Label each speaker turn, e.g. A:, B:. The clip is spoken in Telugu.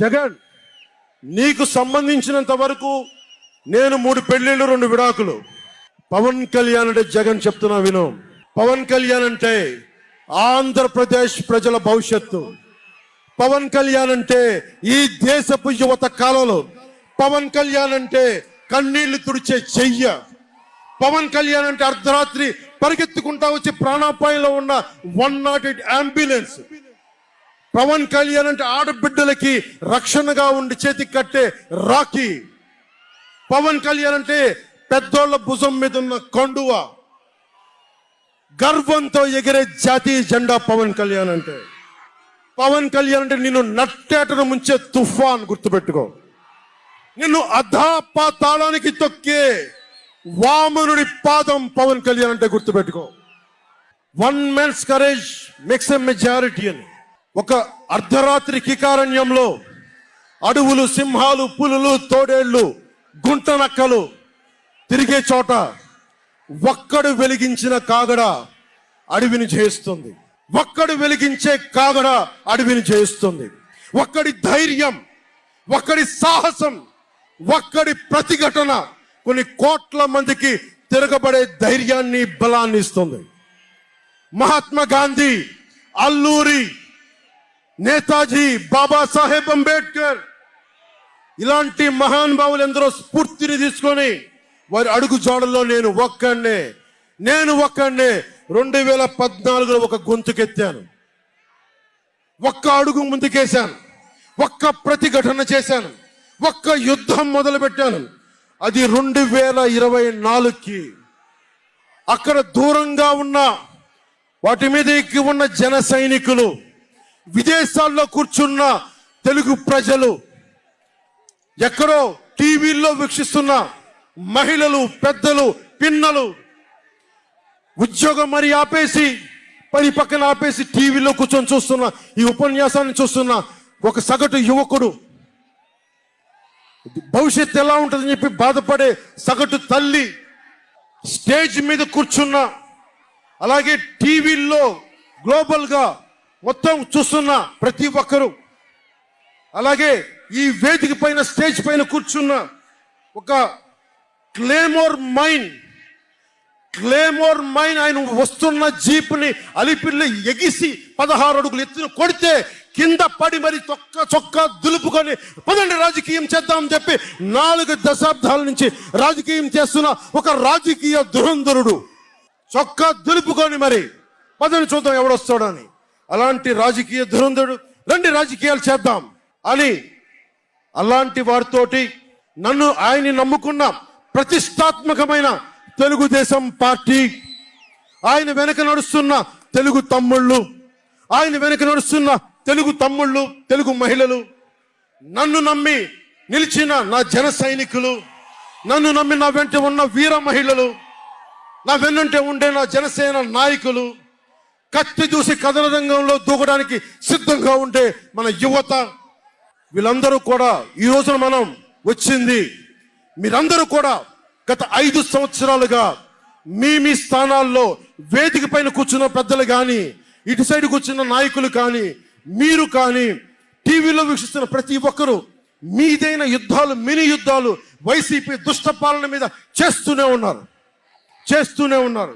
A: జగన్ నీకు సంబంధించినంత వరకు నేను మూడు పెళ్ళిళ్ళు రెండు విడాకులు. పవన్ కళ్యాణ్ అంటే జగన్ చెప్తున్నా విను. పవన్ కళ్యాణ్ అంటే ఆంధ్రప్రదేశ్ ప్రజల భవిష్యత్తు. పవన్ కళ్యాణ్ అంటే ఈ దేశపు యువత కాలంలో. పవన్ కళ్యాణ్ అంటే కన్నీళ్ళు తుడిచే చెయ్య. పవన్ కళ్యాణ్ అంటే అర్ధరాత్రి పరిగెత్తుకుంటా వచ్చి ప్రాణాపాయంలో ఉన్న one nought eight ambulance Pawan Kalyan అంటే ఆడబిడ్డలకి రక్షణగా ఉండి చేతికి కట్టే రాఖీ. పవన్ కళ్యాణ్ అంటే పెద్దోళ్ళ భుజం మీద ఉన్న కండువ. గర్వంతో ఎగిరే జాతీయ జెండా పవన్ కళ్యాణ్ అంటే. పవన్ కళ్యాణ్ అంటే నిన్ను నట్టేటను ముంచే తుఫాన్ గుర్తుపెట్టుకో. నిన్ను అధాపాతాళానికి తొక్కే వామనుడి పాదం పవన్ కళ్యాణ్ అంటే గుర్తుపెట్టుకో. One men's courage makes a majority అని ఒక అర్ధరాత్రి కికారణ్యంలో అడవులు సింహాలు పులులు తోడేళ్ళు గుంట నక్కలు తిరిగే చోట ఒక్కడు వెలిగించిన కాగడ అడవిని చేస్తుంది ఒక్కడు వెలిగించే కాగడ అడవిని చేస్తుంది ఒక్కడి ధైర్యం ఒక్కడి సాహసం ఒక్కడి ప్రతిఘటన కొన్ని కోట్ల మందికి తిరగబడే ధైర్యాన్ని బలాన్ని ఇస్తుంది. మహాత్మా గాంధీ అల్లూరి నేతాజీ బాబాసాహెబ్ అంబేద్కర్ ఇలాంటి మహానుభావులు ఎందరో స్ఫూర్తిని తీసుకొని వారి అడుగు జాడల్లో నేను ఒక్కడినే నేను ఒక్కడినే రెండు వేల పద్నాలుగులో ఒక గొంతుకెత్తాను. ఒక్క అడుగు ముందుకేశాను. ఒక్క ప్రతిఘటన చేశాను. ఒక్క యుద్ధం మొదలుపెట్టాను. అది రెండు వేల ఇరవై నాలుగుకి అక్కడ దూరంగా ఉన్న వాటి మీద ఎక్కి ఉన్న జన సైనికులు విదేశాల్లో కూర్చున్న తెలుగు ప్రజలు ఎక్కడో టీవీల్లో వీక్షిస్తున్న మహిళలు పెద్దలు పిన్నలు ఉద్యోగం మరి ఆపేసి పని పక్కన ఆపేసి టీవీలో కూర్చొని చూస్తున్న ఈ ఉపన్యాసాన్ని చూస్తున్న ఒక సగటు యువకుడు భవిష్యత్తు ఎలా ఉంటుందని చెప్పి బాధపడే సగటు తల్లి స్టేజ్ మీద కూర్చున్న అలాగే టీవీల్లో గ్లోబల్గా మొత్తం చూస్తున్న ప్రతి ఒక్కరూ. అలాగే ఈ వేదిక పైన స్టేజ్ పైన కూర్చున్న ఒక క్లేమోర్ మైన్ క్లేమోర్ మైన్ ఆయన వస్తున్న జీప్ని అలిపిల్లి ఎగిసి పదహారు అడుగులు ఎత్తున కొడితే కింద పడి మరి చొక్క చొక్కా దులుపుకొని పదండి రాజకీయం చేద్దామని చెప్పి నాలుగు దశాబ్దాల నుంచి రాజకీయం చేస్తున్న ఒక రాజకీయ దురంధరుడు. చొక్కా దులుపుకొని మరి పదని చూద్దాం ఎవడొస్తాడని. అలాంటి రాజకీయ ధురంధుడు రండి రాజకీయాలు చేద్దాం. అని అలాంటి వారితోటి నన్ను ఆయన్ని నమ్ముకున్న ప్రతిష్టాత్మకమైన తెలుగుదేశం పార్టీ ఆయన వెనక నడుస్తున్న తెలుగు తమ్ముళ్ళు ఆయన వెనక నడుస్తున్న తెలుగు తమ్ముళ్ళు తెలుగు మహిళలు నన్ను నమ్మి నిలిచిన నా జన సైనికులు నన్ను నమ్మి నా వెంట ఉన్న వీర మహిళలు నా వెన్నంటే ఉండే నా జనసేన నాయకులు కత్తి చూసి కథన రంగంలో దూకడానికి సిద్ధంగా ఉండే మన యువత వీళ్ళందరూ కూడా ఈ రోజున మనం వచ్చింది. మీరందరూ కూడా గత ఐదు సంవత్సరాలుగా మీ మీ స్థానాల్లో వేదిక పైన కూర్చున్న పెద్దలు కానీ ఇటు సైడ్ కూర్చున్న నాయకులు కానీ మీరు కానీ టీవీలో వీక్షిస్తున్న ప్రతి ఒక్కరూ మీదైన యుద్ధాలు మినీ యుద్ధాలు వైసీపీ దుష్ట పాలన మీద చేస్తూనే ఉన్నారు. చేస్తూనే ఉన్నారు.